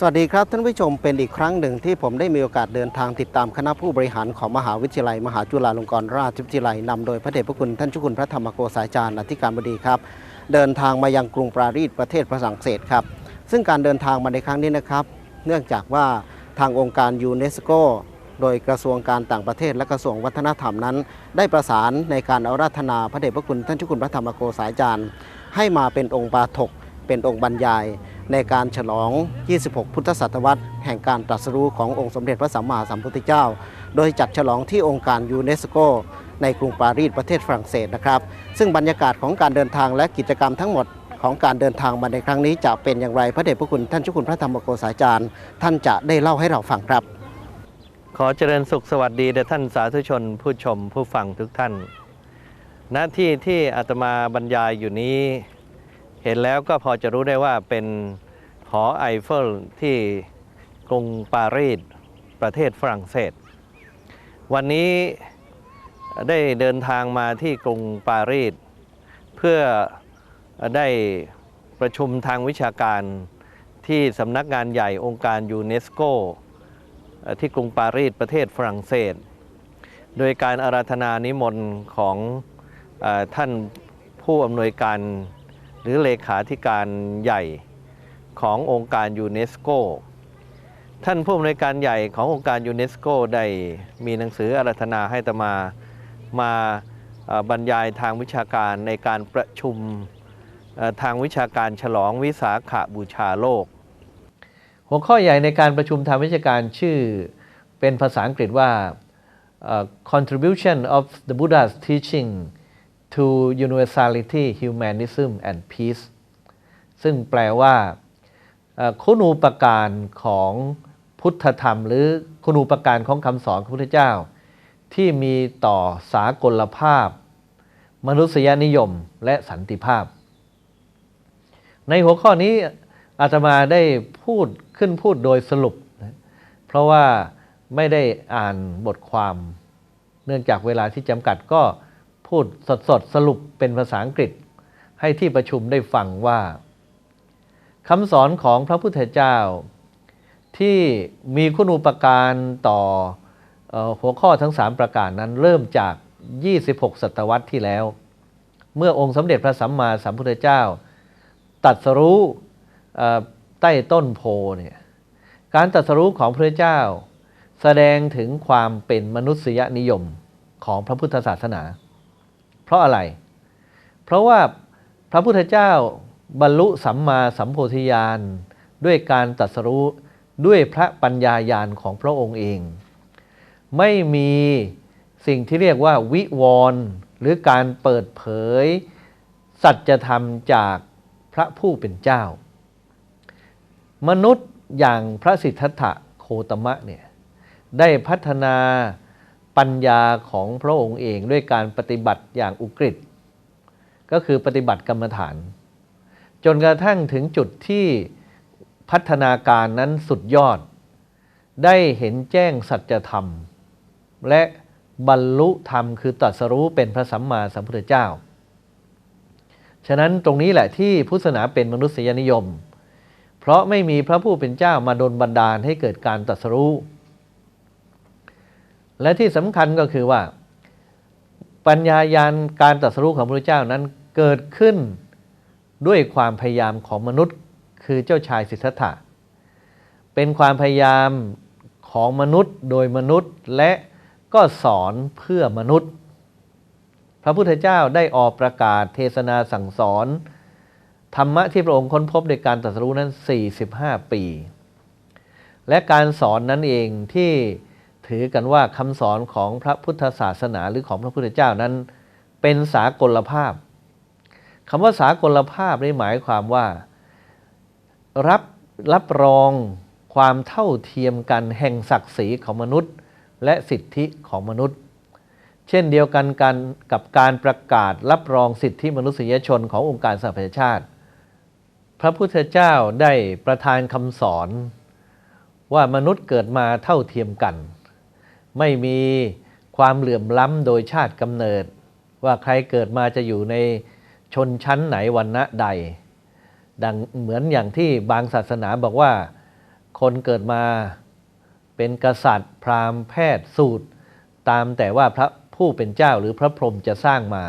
สวัสดีครับท่านผู้ชมเป็นอีกครั้งหนึ่งที่ผมได้มีโอกาสเดินทางติดตามคณะผู้บริหารของมหาวิทยาลัย มหาจุฬาลงกรณราชวิทยาลัยนำโดยพระเดชพระคุณท่านเจ้าคุณพระธรรมโกษาจารย์อธิการบดีครับ เดินทางมายังกรุงปารีสประเทศฝรั่งเศสครับ ซึ่งการเดินทางมาในครั้งนี้นะครับ เนื่องจากว่าทางองค์การยูเนสโกโดยกระทรวงการต่างประเทศและกระทรวงวัฒนธรรมนั้น ได้ประสานในการอาราธนาพระเดชพระคุณท่านเจ้าคุณพระธรรมโกษาจารย์ ให้มาเป็นองค์ปาถกเป็นองค์บรรยาย ในการฉลอง 26 พุทธศตวรรษ แห่งการตรัสรู้ขององค์สมเด็จพระสัมมาสัมพุทธเจ้า โดยจัดฉลองที่องค์การยูเนสโกในกรุงปารีสประเทศฝรั่งเศสนะครับ ซึ่งบรรยากาศของการเดินทางและกิจกรรมทั้งหมดของการเดินทางมาในครั้งนี้จะเป็นอย่างไร พระเดชพระคุณท่านเจ้าคุณพระธรรมโกษาจารย์ ท่านจะได้เล่าให้เราฟังครับ ขอเจริญสุขสวัสดีแด่ท่านสาธุชน ผู้ชมผู้ฟังทุกท่าน หน้าที่ที่อาตมาบรรยายอยู่นี้ ห็นแล้วก็พอจะรู้ได้ว่าเป็นหอไอเฟลที่กรุงปารีสประเทศฝรั่งเศส วันนี้ได้เดินทางมาที่กรุงปารีสเพื่อได้ประชุมทางวิชาการที่สำนักงานใหญ่องค์การยูเนสโกที่กรุงปารีสประเทศฝรั่งเศส โดยการอาราธนานิมนต์ของอท่านผู้อำนวยการ รือเลขาธิการใหญ่ขององค์การยูเนสโก ท่านผู้อำนวยการใหญ่ขององค์การยูเนสโกได้มีหนังสืออาราธนาให้ตมามาบรรยายทางวิชาการในการประชุมทางวิชาการฉลองวิสาขบูชาโลก หัวข้อใหญ่ในการประชุมทางวิชาการชื่อเป็นภาษาอังกฤษว่า contribution of the Buddha's teaching to universality humanism and peace ซึ่งแปลว่าคุณูปการของพุทธธรรม หรือคุณูปการของคำสอนของพระพุทธเจ้า ที่มีต่อสากลภาพ มนุษยนิยมและสันติภาพ ในหัวข้อนี้อาตมาได้พูดขึ้นพูดโดยสรุป เพราะว่าไม่ได้อ่านบทความ เนื่องจากเวลาที่จำกัดก็ พูดสดๆสรุปเป็นภาษาอังกฤษ ให้ที่ประชุมได้ฟังว่าคำสอนของพระพุทธเจ้า ที่มีคุณูปการต่ออหัวข้อทั้ง 3 ประการนั้นเริ่มจาก 26 ศตวรรษที่แล้ว เมื่อองค์สมเด็จพระสัมมาสัมพุทธเจ้า ตัดสรู้ใต้ต้นโพเนี่ยการตรัสรู้ของพระเจ้า แสดงถึงความเป็นมนุษยนิยมของพระพุทธศาสนา เพราะอะไร เพราะว่าพระพุทธเจ้าบรรลุสัมมาสัมโพธิญาณด้วยการตรัสรู้ด้วยพระปัญญาญาณของพระองค์เอง ไม่มีสิ่งที่เรียกว่าวิวรณ์หรือการเปิดเผย สัจธรรมจากพระผู้เป็นเจ้า มนุษย์อย่างพระสิทธัตถะโคตมะเนี่ยได้พัฒนา ปัญญาของพระองค์เองด้วยการปฏิบัติอย่างอุกฤษก็คือปฏิบัติกรรมฐาน จนกระทั่งถึงจุดที่พัฒนาการนั้นสุดยอด ได้เห็นแจ้งสัจธรรม และบรรลุธรรมคือตรัสรู้เป็นพระสัมมาสัมพุทธเจ้า ฉะนั้นตรงนี้แหละที่พุทธศาสนาเป็นมนุษยนิยม เพราะไม่มีพระผู้เป็นเจ้ามาดลบันดาลให้เกิดการตรัสรู้ และที่สำคัญก็คือว่า ปัญญายาณการตรัสรู้ของพระเจ้านั้นเกิดขึ้นด้วยความพยายามของมนุษย์ คือเจ้าชายสิทธัตถะเป็นความพยายามของมนุษย์โดยมนุษย์และก็สอนเพื่อมนุษย์ พระพุทธเจ้าได้ออกประกาศเทศนาสั่งสอน ธรรมะที่พระองค์ค้นพบในการตรัสรู้นั้น 45 ปี และการสอนนั้นเองที่ ถือกันว่าคำสอนของพระพุทธศาสนาหรือของพระพุทธเจ้านั้น เป็นสากลภาพคำว่าสากลภาพนี่หมายความว่า รับรับรองความเท่าเทียมกันแห่งศักดิ์ศรีของมนุษย์ และสิทธิของมนุษย์ เช่นเดียวกันกันกับการประกาศรับรองสิทธิมนุษยชนขององค์การสหประชาชาติ พระพุทธเจ้าได้ประทานคำสอนว่ามนุษย์เกิดมาเท่าเทียมกัน ไม่มีความเหลื่อมล้ำโดยชาติกำเนิด ว่าใครเกิดมาจะอยู่ในชนชั้นไหนวันณะใด ดังเหมือนอย่างที่บางศาสนาบอกว่า คนเกิดมาเป็นกษัตริย์ พราหมณ์แพทย์สูตร ตามแต่ว่าพระผู้เป็นเจ้าหรือพระพรหมจะสร้างมา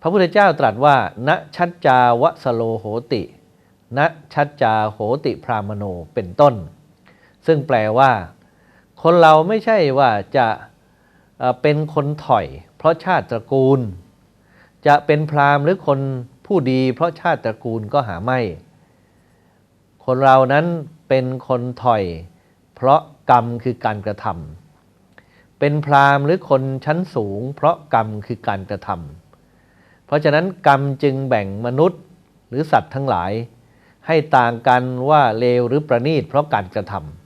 พระพุทธเจ้าตรัสว่า ณชัจจาวสโลโหติ ณชัจจาโหติพรามโนเป็นต้น ซึ่งแปลว่า คนเราไม่ใช่ว่าจะเป็นคนถอย เพราะชาติตระกูล จะเป็นพราหมณ์หรือคนผู้ดี เพราะชาติตระกูลก็หาไม่ คนเรานั้นเป็นคนถอย เพราะกรรมคือการกระทำเป็นพราหมณ์หรือคนชั้นสูง เพราะกรรมคือการกระทำเพราะฉะนั้นกรรมจึงแบ่งมนุษย์หรือสัตว์ทั้งหลาย ให้ต่างกันว่าเลวหรือประณีตเพราะการกระทำ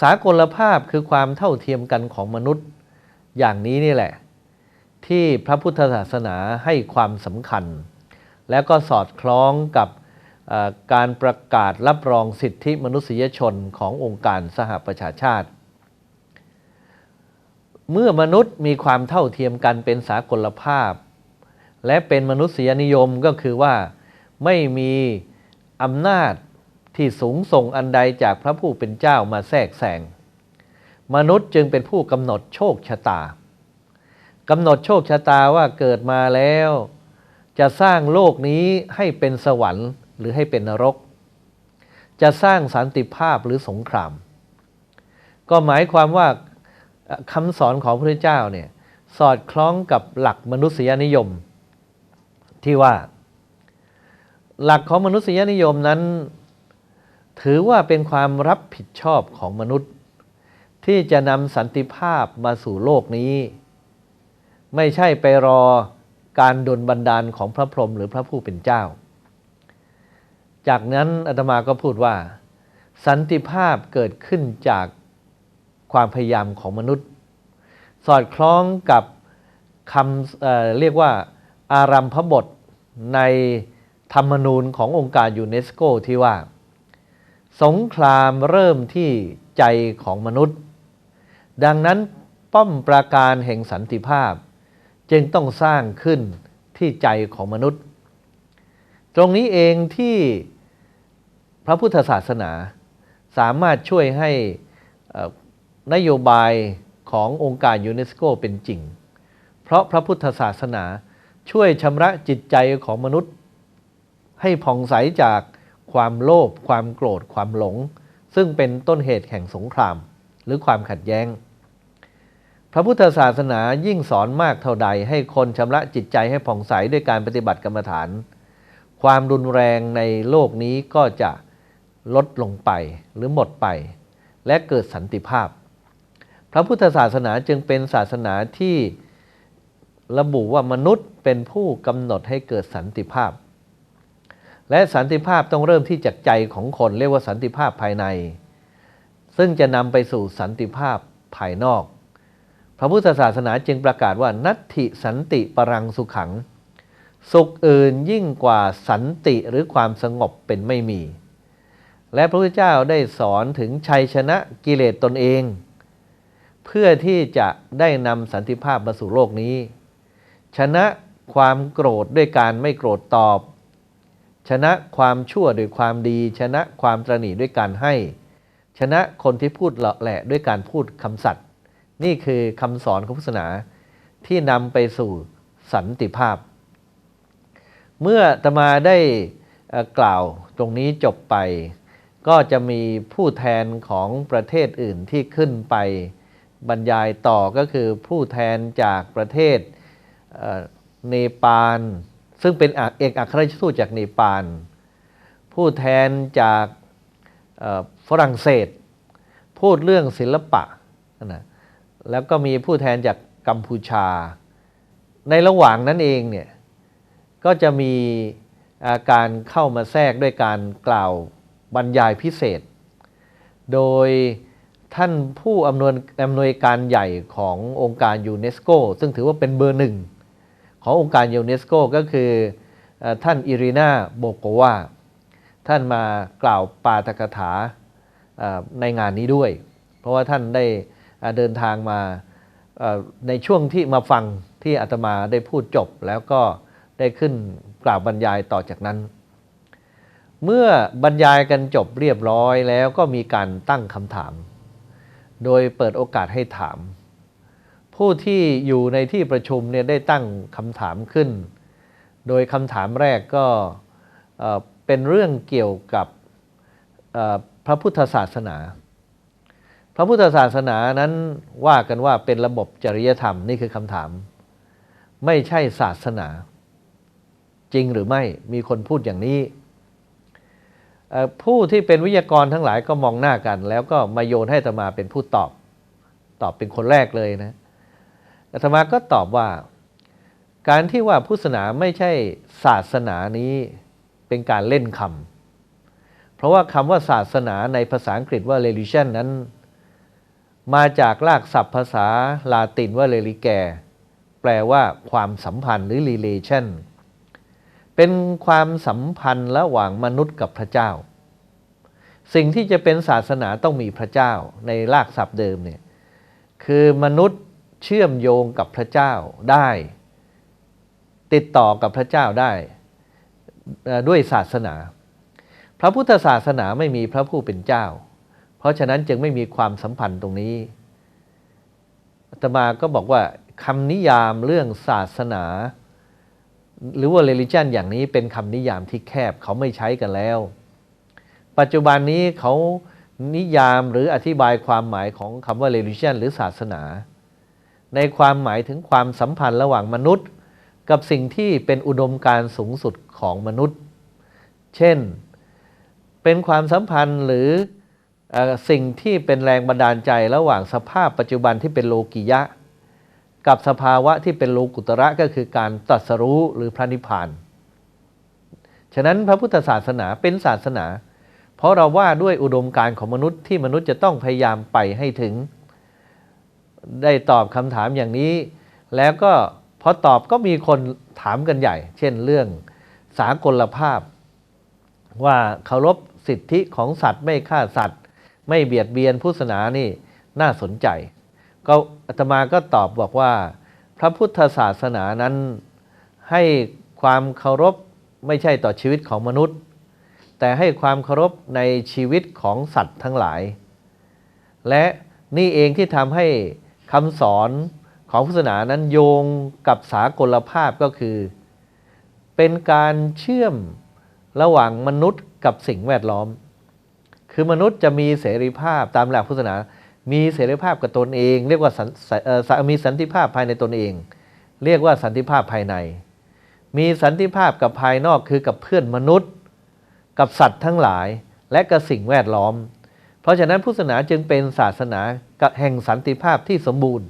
สากลภาพคือความเท่าเทียมกันของมนุษย์อย่างนี้นี่แหละ ที่พระพุทธศาสนาให้ความสำคัญ แล้วก็สอดคล้องกับการประกาศรับรองสิทธิมนุษยชนขององค์การสหประชาชาติ เมื่อมนุษย์มีความเท่าเทียมกันเป็นสากลภาพ และเป็นมนุษยนิยมก็คือว่าไม่มีอำนาจ ที่สูงส่งอันใดจากพระผู้เป็นเจ้ามาแทรกแซงมนุษย์จึงเป็นผู้กำหนดโชคชะตากำหนดโชคชะตาว่าเกิดมาแล้ว จะสร้างโลกนี้ให้เป็นสวรรค์หรือให้เป็นนรก จะสร้างสันติภาพหรือสงคราม ก็หมายความว่าคำสอนของพระเจ้าเนี่ยสอดคล้องกับหลักมนุษยนิยม ที่ว่า หลักของมนุษยนิยมนั้น ถือว่าเป็นความรับผิดชอบของมนุษย์ ที่จะนำสันติภาพมาสู่โลกนี้ ไม่ใช่ไปรอการดลบันดาลของพระพรหมหรือพระผู้เป็นเจ้า จากนั้นอาตมาก็พูดว่า สันติภาพเกิดขึ้นจากความพยายามของมนุษย์ สอดคล้องกับคำเเรียกว่าอารัมพบทในธรรมนูญขององค์การยูเนสโกที่ว่า สงครามเริ่มที่ใจของมนุษย์ ดังนั้นป้อมปราการแห่งสันติภาพ จึงต้องสร้างขึ้นที่ใจของมนุษย์ ตรงนี้เองที่พระพุทธศาสนาสามารถช่วยให้นโยบายขององค์การยูเนสโกเป็นจริง เพราะพระพุทธศาสนาช่วยชำระจิตใจของมนุษย์ ให้ผ่องใสจาก ความโลภความโกรธความหลง ซึ่งเป็นต้นเหตุแห่งสงคราม หรือความขัดแย้ง พระพุทธศาสนายิ่งสอนมากเท่าใดให้คนชำระจิตใจให้ผ่องใสด้วยการปฏิบัติกรรมฐาน ความรุนแรงในโลกนี้ก็จะลดลงไปหรือหมดไป และเกิดสันติภาพ พระพุทธศาสนาจึงเป็นศาสนาที่ระบุว่ามนุษย์เป็นผู้กำหนดให้เกิดสันติภาพ และสันติภาพต้องเริ่มที่จากใจของคนเรียกว่าสันติภาพภายใน ซึ่งจะนำไปสู่สันติภาพภายนอก พระพุทธศาสนาจึงประกาศว่านัตถิสันติปรังสุขัง สุขอื่นยิ่งกว่าสันติหรือความสงบเป็นไม่มี และพระพุทธเจ้าได้สอนถึงชัยชนะกิเลสตนเอง เพื่อที่จะได้นำสันติภาพมาสู่โลกนี้ ชนะความโกรธด้วยการไม่โกรธตอบ ชนะความชั่วด้วยความดี ชนะความตรณีด้วยการให้ ชนะคนที่พูดเหลาะแหละด้วยการพูดคำสัตย์นี่คือคำสอนของพุทธศาสนาที่นำไปสู่สันติภาพ เมื่อตมาได้กล่าวตรงนี้จบไป ก็จะมีผู้แทนของประเทศอื่นที่ขึ้นไปบรรยายต่อก็คือผู้แทนจากประเทศเนปาล ซึ่งเป็นเอกอัครราชทูตจากเนปาล ผู้แทนจากฝรั่งเศส พูดเรื่องศิลปะนะแล้วก็มีผู้แทนจากกัมพูชา ในระหว่างนั้นเองเนี่ยก็จะมีาการเข้ามาแทรกด้วยการกล่าวบรรยายพิเศษ โดยท่านผู้อำนวยอำนวยการใหญ่ขององค์การยูเนสโก ซึ่งถือว่าเป็นเบอร์หนึ่ง ขององค์การยูเนสโกก็คืออท่านอิรินาโบโกวาท่านมากล่าวปาฐกถาในงานนี้ด้วย เพราะว่าท่านได้เดินทางมาในช่วงที่มาฟังที่อาตมาได้พูดจบแล้วก็ได้ขึ้นกล่าวบรรยายต่อจากนั้น เมื่อบรรยายกันจบเรียบร้อยแล้วก็มีการตั้งคำถาม โดยเปิดโอกาสให้ถาม ผู้ที่อยู่ในที่ประชุมเนี่ยได้ตั้งคำถามขึ้น โดยคำถามแรกก็เป็นเรื่องเกี่ยวกับพระพุทธศาสนา พระพุทธศาสนานั้นว่ากันว่าเป็นระบบจริยธรรมนี่คือคำถาม ไม่ใช่ศาสนา จริงหรือไม่มีคนพูดอย่างนี้ ผู้ที่เป็นวิทยากรทั้งหลายก็มองหน้ากัน แล้วก็มาโยนให้ตมาเป็นผู้ตอบ ตอบเป็นคนแรกเลยนะ อาตมาก็ตอบว่า การที่ว่าพุทธศาสนาไม่ใช่ศาสนานี้เป็นการเล่นคำเพราะว่าคำว่าศาสนาในภาษาอังกฤษว่า religion นั้น มาจากรากศัพท์ภาษาลาตินว่า religare แปลว่าความสัมพันธ์หรือ relation เป็นความสัมพันธ์ระหว่างมนุษย์กับพระเจ้า สิ่งที่จะเป็นศาสนาต้องมีพระเจ้าในรากศัพท์เดิมเนี่ยคือมนุษย์ เชื่อมโยงกับพระเจ้าได้ ติดต่อกับพระเจ้าได้ด้วยศาสนา พระพุทธศาสนาไม่มีพระผู้เป็นเจ้า เพราะฉะนั้นจึงไม่มีความสัมพันธ์ตรงนี้อาตมาก็บอกว่าคำนิยามเรื่องศาสนา หรือว่า religion อย่างนี้เป็นคำนิยามที่แคบเขาไม่ใช้กันแล้ว ปัจจุบันนี้เขานิยามหรืออธิบายความหมายของคำว่า religion หรือศาสนา ในความหมายถึงความสัมพันธ์ระหว่างมนุษย์ กับสิ่งที่เป็นอุดมการสูงสุดของมนุษย์ เช่น เป็นความสัมพันธ์หรือออสิ่งที่เป็นแรงบันดาลใจระหว่างสภาพปัจจุบันที่เป็นโลกิยะ กับสภาวะที่เป็นโลกุตระก็คือการตรัสรู้หรือพระนิพพาน ฉะนั้นพระพุทธศาสนาเป็นศาสนา เพราะเราว่าด้วยอุดมการณ์ของมนุษย์ที่มนุษย์จะต้องพยายามไปให้ถึง ได้ตอบคำถามอย่างนี้ แล้วก็พอตอบก็มีคนถามกันใหญ่ เช่นเรื่องสากลภาพ ว่าเคารพสิทธิของสัตว์ไม่ฆ่าสัตว์ ไม่เบียดเบียนพุทธศาสนานี่น่าสนใจ ก็อาตมาก็ตอบบอกว่า พระพุทธศาสนานั้นให้ความเคารพไม่ใช่ต่อชีวิตของมนุษย์ แต่ให้ความเคารพในชีวิตของสัตว์ทั้งหลาย และนี่เองที่ทำให้ คำสอนของพุทธศาสนานั้นโยงกับสากลภาพก็คือ เป็นการเชื่อมระหว่างมนุษย์กับสิ่งแวดล้อม คือมนุษย์จะมีเสรีภาพตามหลักพุทธศาสนา มีเสรีภาพกับตนเอง เรียกว่าสันเอ่อสมีสันติภาพภายในตนเอง เรียกว่าสันติภาพภายใน มีสันติภาพกับภายนอกคือกับเพื่อนมนุษย์ กับสัตว์ทั้งหลายและกับสิ่งแวดล้อม เพราะฉะนั้นพุทธศาสนาจึงเป็นศาสนาแห่งสันติภาพที่สมบูรณ์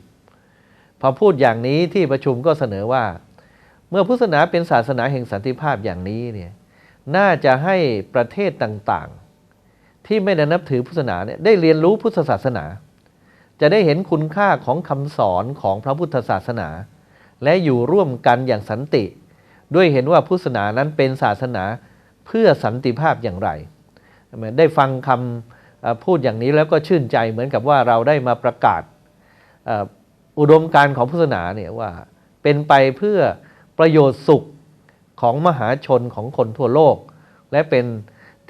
พอพูดอย่างนี้ที่ประชุมก็เสนอว่า เมื่อพุทธศาสนาเป็นศาสนาแห่งสันติภาพอย่างนี้เนี่ยน่าจะให้ประเทศต่างๆ ที่ไม่ได้นับถือพุทธศาสนาเนี่ยได้เรียนรู้พุทธศาสนา จะได้เห็นคุณค่าของคำสอนของพระพุทธศาสนา และอยู่ร่วมกันอย่างสันติ ด้วยเห็นว่าพุทธศาสนานั้นเป็นศาสนาเพื่อสันติภาพอย่างไร ได้ฟังคำ พูดอย่างนี้แล้วก็ชื่นใจเหมือนกับว่าเราได้มาประกาศอุดมการของพุทธศาสนาเนี่ยว่าเป็นไปเพื่อประโยชน์สุขของมหาชนของคนทั่วโลก และเป็น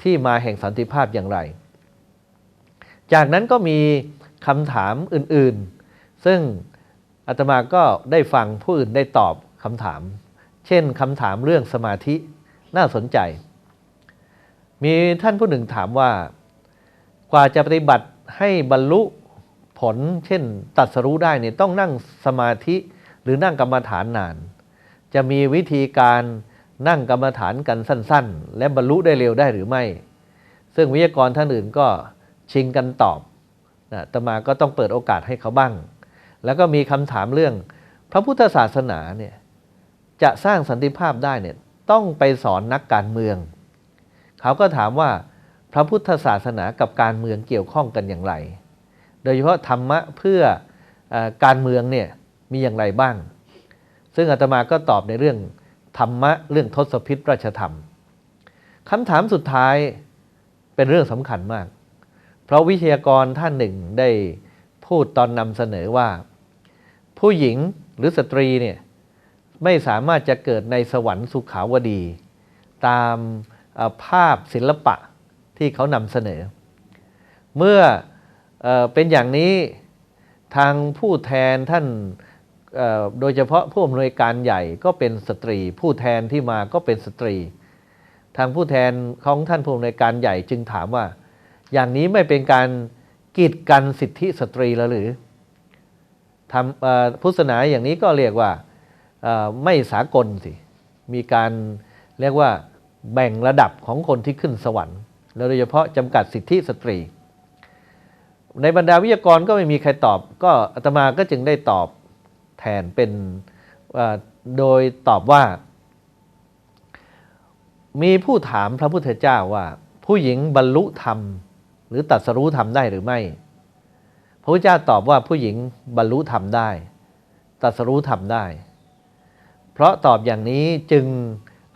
ที่มาแห่งสันติภาพอย่างไร จากนั้นก็มีคำถามอื่นๆ ซึ่งอาตมาก็ได้ฟังผู้อื่นได้ตอบคำถาม เช่นคำถามเรื่องสมาธิน่าสนใจ มีท่านผู้หนึ่งถามว่า กว่าจะปฏิบัติให้บรรลุผลเช่นตัดสรู้ได้เนี่ยต้องนั่งสมาธิหรือนั่งกรรมฐานนาน จะมีวิธีการนั่งกรรมฐานกันสั้น ๆ และบรรลุได้เร็วได้หรือไม่ ซึ่งวิทยากรท่านอื่นก็ชิงกันตอบนะตมาก็ต้องเปิดโอกาสให้เขาบ้าง แล้วก็มีคำถามเรื่อง พระพุทธศาสนาเนี่ยจะสร้างสันติภาพได้เนี่ยต้องไปสอนนักการเมือง เขาก็ถามว่า พระพุทธศาสนากับการเมืองเกี่ยวข้องกันอย่างไร โดยเฉพาะธรรมะเพื่ออการเมืองเนี่ยมีอย่างไรบ้าง ซึ่งอาตมาก็ตอบในเรื่องธรรมะเรื่องทศพิธราชธรรมคำถามสุดท้ายเป็นเรื่องสำคัญมาก เพราะวิทยากรท่านหนึ่งได้พูดตอนนำเสนอว่า ผู้หญิงหรือสตรีเนี่ยไม่สามารถจะเกิดในสวรรค์สุขาวดี ตามภาพศิลปะ ที่เขานำเสนอ เมื่อเออเป็นอย่างนี้ทางผู้แทนท่านโดยเฉพาะผู้อำนวยการใหญ่ก็เป็นสตรี ผู้แทนที่มาก็เป็นสตรี ทางผู้แทนของท่านผู้อำนวยการใหญ่จึงถามว่า อย่างนี้ไม่เป็นการกีดกันสิทธิสตรีแล้วหรือทำอพุทธศาสนาอย่างนี้ก็เรียกว่าไม่สากลสิ มีการเรียกว่าแบ่งระดับของคนที่ขึ้นสวรรค์ โดยเฉพาะจำกัดสิทธิสตรี ในบรรดาวิทยากรก็ไม่มีใครตอบ ก็อาตมาก็จึงได้ตอบแทนเป็นโดยตอบว่า มีผู้ถามพระพุทธเจ้าว่า ผู้หญิงบรรลุธรรม หรือตัดสรู้ธรรมได้หรือไม่ พระพุทธเจ้าตอบว่าผู้หญิงบรรลุธรรมได้ ตัดสรู้ธรรมได้ เพราะตอบอย่างนี้จึง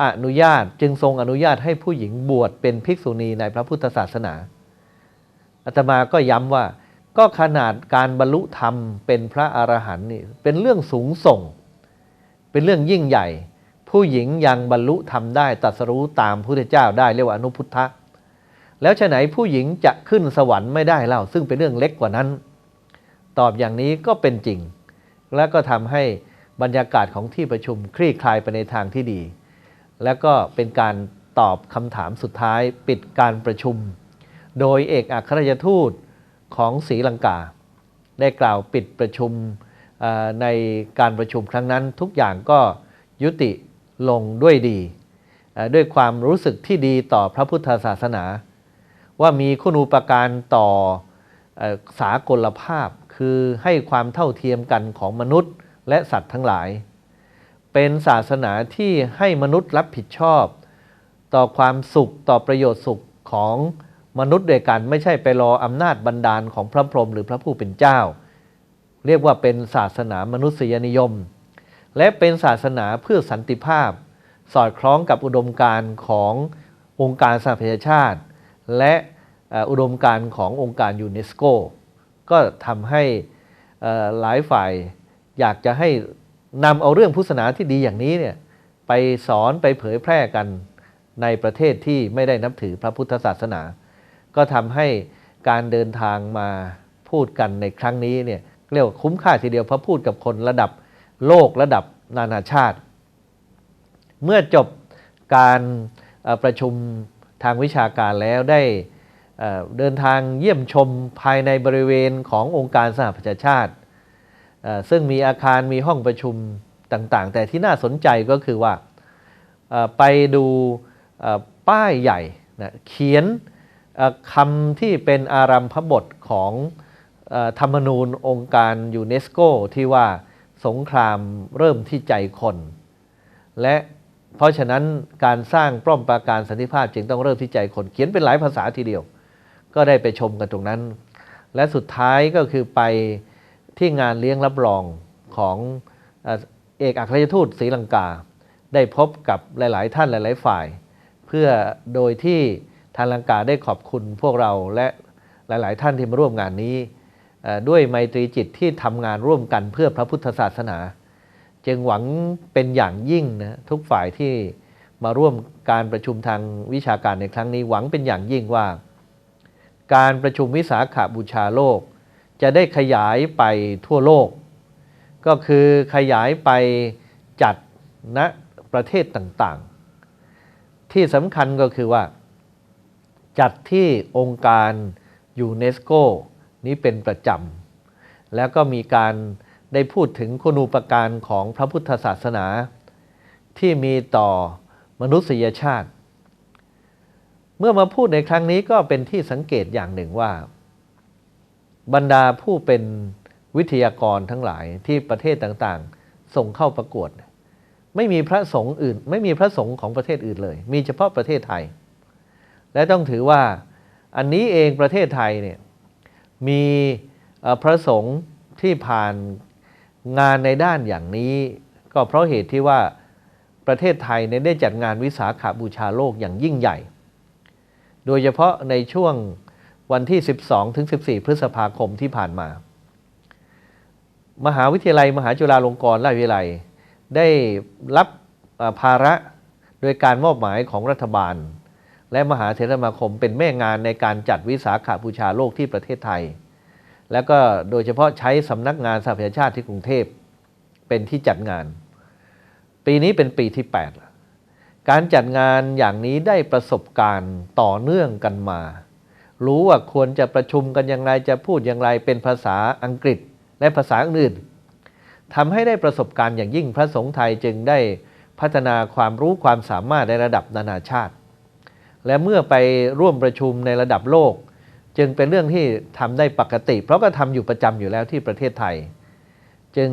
อนุญาตจึงทรงอนุญาตให้ผู้หญิงบวชเป็นภิกษุณีในพระพุทธศาสนาอาตมาก็ย้ำว่า ก็ขนาดการบรรลุธรรมเป็นพระอรหันต์นี่เป็นเรื่องสูงส่ง เป็นเรื่องยิ่งใหญ่ ผู้หญิงยังบรรลุธรรมได้ตัสรู้ตามพระพุทธเจ้าได้เรียกว่าอนุพุทธะแล้วฉะไหนผู้หญิงจะขึ้นสวรรค์ไม่ได้เล่าซึ่งเป็นเรื่องเล็กกว่านั้น ตอบอย่างนี้ก็เป็นจริง และก็ทำให้บรรยากาศของที่ประชุมคลี่คลายไปในทางที่ดี แล้วก็เป็นการตอบคำถามสุดท้ายปิดการประชุม โดยเอกอัครราชทูตของศรีลังกา ได้กล่าวปิดประชุมในการประชุมครั้งนั้น ทุกอย่างก็ยุติลงด้วยดี ด้วยความรู้สึกที่ดีต่อพระพุทธศาสนา ว่ามีคุณูปการต่ออสากลภาพคือให้ความเท่าเทียมกันของมนุษย์และสัตว์ทั้งหลาย เป็นศาสนาที่ให้มนุษย์รับผิดชอบ ต่อความสุขต่อประโยชน์สุขของมนุษย์ด้วยกัน ไม่ใช่ไปรออำนาจบันดาลของพระพรหมหรือพระผู้เป็นเจ้า เรียกว่าเป็นศาสนามนุษยนิยม และเป็นศาสนาเพื่อสันติภาพ สอดคล้องกับอุดมการณ์ขององค์การสหประชาชาติ และอุดมการณ์ขององค์การยูเนสโก ก็ทำให้หลายฝ่ายอยากจะให้ นำเอาเรื่องพุทธศาสนาที่ดีอย่างนี้เนี่ยไปสอนไปเผยแพร่กันในประเทศที่ไม่ได้นับถือพระพุทธศาสนา ก็ทำให้การเดินทางมาพูดกันในครั้งนี้เนี่ยเรียกว่าคุ้มค่าทีเดียวเพราะพูดกับคนระดับโลกระดับนานาชาติ เมื่อจบการประชุมทางวิชาการแล้วได้เดินทางเยี่ยมชมภายในบริเวณขององค์การสหประชาชาติ ซึ่งมีอาคารมีห้องประชุมต่างๆ แต่ที่น่าสนใจก็คือว่าไปดูป้ายใหญ่นะเขียนคำที่เป็นอารัมพบทของอธรรมนูญองค์การยูเนสโกที่ว่าสงครามเริ่มที่ใจคน และเพราะฉะนั้นการสร้างป้อมปราการสันติภาพจึงต้องเริ่มที่ใจคน เขียนเป็นหลายภาษาทีเดียว ก็ได้ไปชมกันตรงนั้น และสุดท้ายก็คือไป ที่งานเลี้ยงรับรองของเอกอัครราชทูตศรีลังกา ได้พบกับหลาย ๆ ท่านหลาย ๆ ฝ่าย เพื่อโดยที่ทางลังกาได้ขอบคุณพวกเราและหลาย ๆ ท่านที่มาร่วมงานนี้ด้วยไมตรีจิตที่ทำงานร่วมกันเพื่อพระพุทธศาสนา จึงหวังเป็นอย่างยิ่งนะทุกฝ่ายที่มาร่วมการประชุมทางวิชาการในครั้งนี้หวังเป็นอย่างยิ่งว่า การประชุมวิสาขาบูชาโลก จะได้ขยายไปทั่วโลก ก็คือขยายไปจัดณประเทศต่างๆ ที่สำคัญก็คือว่า จัดที่องค์การยูเนสโกนี้เป็นประจำ แล้วก็มีการได้พูดถึงคุณูปการของพระพุทธศาสนา ที่มีต่อมนุษยชาติ เมื่อมาพูดในครั้งนี้ก็เป็นที่สังเกตอย่างหนึ่งว่า บรรดาผู้เป็นวิทยากรทั้งหลายที่ประเทศต่างๆ ส่งเข้าประกวด ไม่มีพระสงฆ์อื่น ไม่มีพระสงฆ์ของประเทศอื่นเลย มีเฉพาะประเทศไทย และต้องถือว่าอันนี้เองประเทศไทยเนี่ยมีพระสงฆ์ที่ผ่านงานในด้านอย่างนี้ ก็เพราะเหตุที่ว่าประเทศไทยเนี่ยได้จัดงานวิสาขาบูชาโลกอย่างยิ่งใหญ่ โดยเฉพาะในช่วง วันที่ 12ถึง14 พฤษภาคมที่ผ่านมา มหาวิทยาลัยมหาจุฬาลงกรณราชวิทยาลัย ได้รับภาระโดยการมอบหมายของรัฐบาล และมหาเถรสมาคมเป็นแม่งานในการจัดวิสาขาบูชาโลกที่ประเทศไทย แล้วก็โดยเฉพาะใช้สำนักงานสหประชาชาติที่กรุงเทพเป็นที่จัดงาน ปีนี้เป็นปีที่ 8 การจัดงานอย่างนี้ได้ประสบการณ์ต่อเนื่องกันมา รู้ว่าควรจะประชุมกันอย่างไรจะพูดอย่างไรเป็นภาษาอังกฤษและภาษาอื่นทำให้ได้ประสบการณ์อย่างยิ่งพระสงฆ์ไทยจึงได้พัฒนาความรู้ความสามารถในระดับนานาชาติ และเมื่อไปร่วมประชุมในระดับโลก จึงเป็นเรื่องที่ทำได้ปกติ เพราะก็ทำอยู่ประจำอยู่แล้วที่ประเทศไทย จึง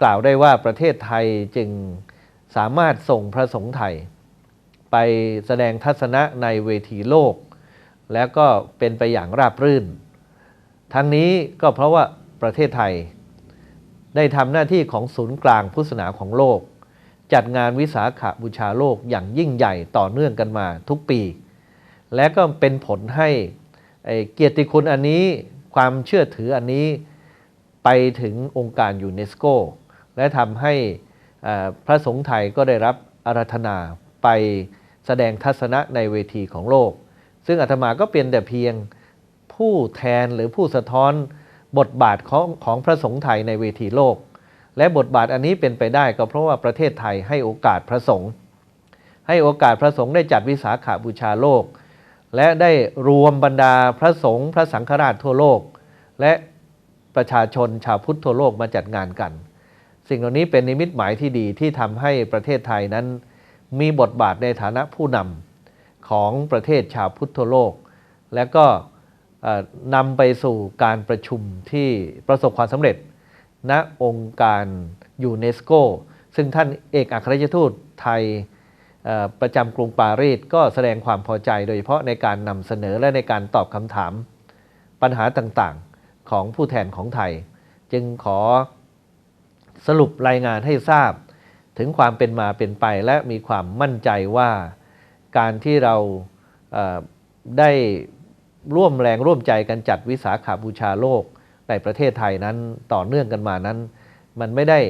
กล่าวได้ว่าประเทศไทยจึงสามารถส่งพระสงฆ์ไทย ไปแสดงทัศนะในเวทีโลก แล้วก็เป็นไปอย่างราบรื่น ทั้งนี้ก็เพราะว่าประเทศไทย ได้ทำหน้าที่ของศูนย์กลางพุทธศาสนาของโลก จัดงานวิสาขบูชาโลกอย่างยิ่งใหญ่ต่อเนื่องกันมาทุกปี และก็เป็นผลให้เกียรติคุณอันนี้ความเชื่อถืออันนี้ไปถึงองค์การยูเนสโกและทำให้พระสงฆ์ไทยก็ได้รับอาราธนาไปแสดงทัศนะในเวทีของโลก ซึ่งอาตมาก็เป็นแต่เพียงผู้แทนหรือผู้สะท้อนบทบาทของของพระสงฆ์ไทยในเวทีโลก และบทบาทอันนี้เป็นไปได้ก็เพราะว่าประเทศไทยให้โอกาสพระสงฆ์ให้โอกาสพระสงฆ์ได้จัดวิสาขาบูชาโลก และได้รวมบรรดาพระสงฆ์พระสังฆราชทั่วโลก และประชาชนชาวพุทธทั่วโลกมาจัดงานกัน สิ่งเหล่านี้เป็นนิมิตหมายที่ดีที่ทำให้ประเทศไทยนั้น มีบทบาทในฐานะผู้นำ ของประเทศชาวพุทธโลก และก็นำไปสู่การประชุมที่ประสบความสำเร็จ ณองค์การยูเนสโก ซึ่งท่านเอกอัครราชทูตไทยประจำกรุงปารีสก็แสดงความพอใจโดยเฉพาะในการนำเสนอและในการตอบคำถาม ปัญหาต่างๆของผู้แทนของไทย จึงขอสรุปรายงานให้ทราบ ถึงความเป็นมาเป็นไปและมีความมั่นใจว่า การที่เราได้ร่วมแรงร่วมใจกันจัดวิสาขาบูชาโลกในประเทศไทยนั้นต่อเนื่องกันมานั้น มันไม่ได้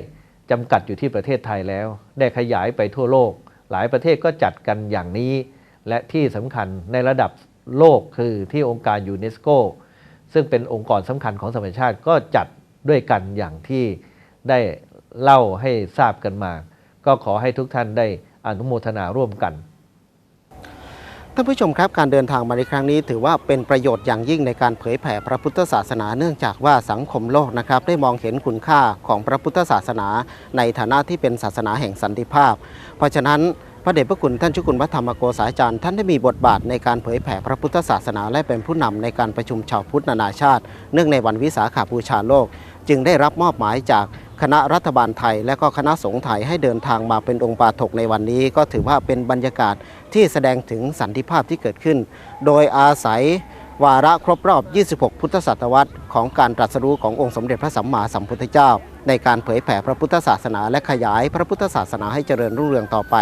จำกัดอยู่ที่ประเทศไทยแล้ว ได้ขยายไปทั่วโลก หลายประเทศก็จัดกันอย่างนี้ และที่สำคัญในระดับโลกคือที่องค์การยูเนสโกซึ่งเป็นองค์กรสำคัญของสหประชาชาติก็จัดด้วยกันอย่างที่ได้เล่าให้ทราบกันมา ก็ขอให้ทุกท่านได้อนุโมทนาร่วมกัน ท่านผู้ชมครับการเดินทางมาในครั้งนี้ ถือว่าเป็นประโยชน์อย่างยิ่งในการเผยแผ่พระพุทธศาสนาเนื่องจากว่าสังคมโลกนะครับได้มองเห็นคุณค่าของพระพุทธศาสนา ในฐานะที่เป็นศาสนาแห่งสันติภาพ เพราะฉะนั้นพระเดชพระคุณท่านเจุคุณพระธรรมโกษาจารย์ท่านได้มีบทบาทในการเผยแผ่พระพุทธศาสนา และเป็นผู้นำในการประชุมชาวพุทธนานาชาติ เนื่องในวันวิสาขาบูชาโลก จึงได้รับมอบหมายจาก คณะรัฐบาลไทย และก็คณะสงฆ์ไทยให้เดินทางมาเป็นองค์ปาถกในวันนี้ ก็ถือว่าเป็นบรรยากาศที่แสดงถึงสันติภาพที่เกิดขึ้น โดยอาศัยวาระครบรอบ 26 พุทธศตวรรษของการตรัสรู้ขององค์สมเด็จพระสัมมาสัมพุทธเจ้า ในการเผยแผ่พระพุทธศาสนา และขยายพระพุทธศาสนาให้เจริญรุ่งเรืองต่อไป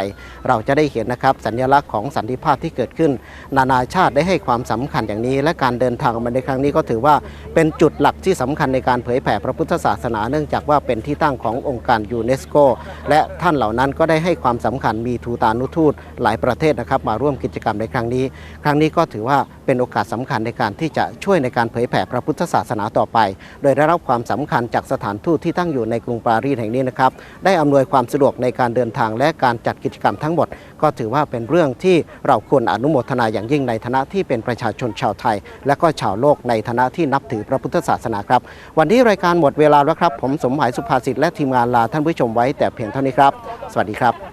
เราจะได้เห็นนะครับสัญลักษณ์ของสันติภาพที่เกิดขึ้น นานาชาติได้ให้ความสำคัญอย่างนี้ และการเดินทางมาในครั้งนี้ก็ถือว่าเป็นจุดหลักที่สำคัญในการเผยแผ่พระพุทธศาสนา เนื่องจากว่าเป็นที่ตั้งขององค์การยูเนสโกและท่านเหล่านั้นก็ได้ให้ความสำคัญมีทูตานุทูตหลายประเทศนะครับมาร่วมกิจกรรมในครั้งนี้ ครั้งนี้ก็ถือว่าเป็นโอกาสสำคัญในการที่จะช่วยในการเผยแผ่พระพุทธศาสนาต่อไป โดยได้รับความสำคัญจากสถานทูตที่ตั้งอยู่ในกรุงปารีสแห่งนี้นะครับได้อำนวยความสะดวกในการเดินทางและการจัดกิจกรรมทั้งหมด ก็ถือว่าเป็นเรื่องที่เราควรอนุโมทนาอย่างยิ่งในฐานะที่เป็นประชาชนชาวไทย และก็ชาวโลกในฐานะที่นับถือพระพุทธศาสนาครับ วันนี้รายการหมดเวลาแล้วครับ ผมสมหมายสุภาษิตและทีมงานลาท่านผู้ชมไว้แต่เพียงเท่านี้ครับ สวัสดีครับ